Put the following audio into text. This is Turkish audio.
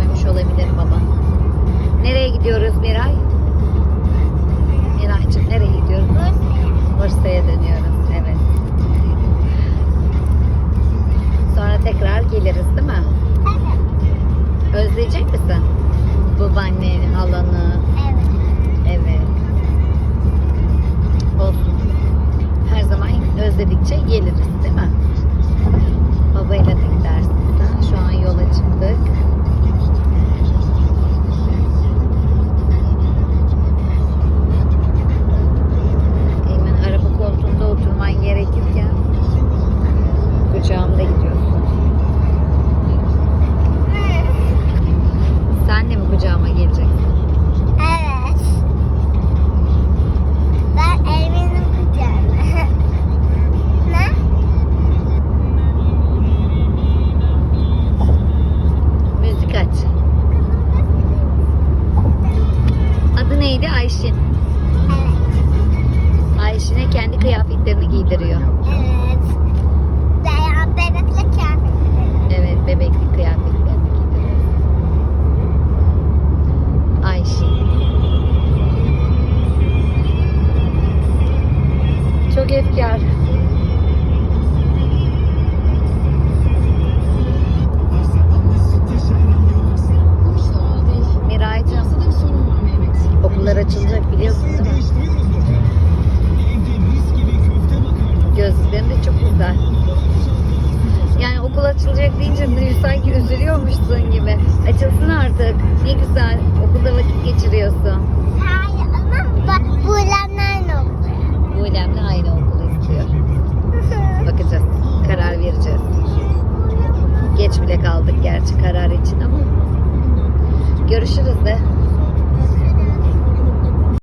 koymuş olabilir baba. Nereye gidiyoruz Miray? Miraycığım nereye gidiyoruz? Bursa'ya dönüyoruz. Evet. Sonra tekrar geliriz değil mi? Evet. Özleyecek misin? Babaanneni, halanı. Evet. Evet. Olsun. Her zaman özledikçe geliriz değil mi? Ayşin'e kendi kıyafetlerini giydiriyor. Evet. Okul açılacak deyince de sanki üzülüyormuşsun gibi. Açılsın artık. Ne güzel. Okulda vakit geçiriyorsun. Hayır ama bak bu ilanlar ne oluyor? Bu önemli aynı okulu istiyor. Bakacağız. Karar vereceğiz. Geç bile kaldık gerçi karar için ama. Görüşürüz de.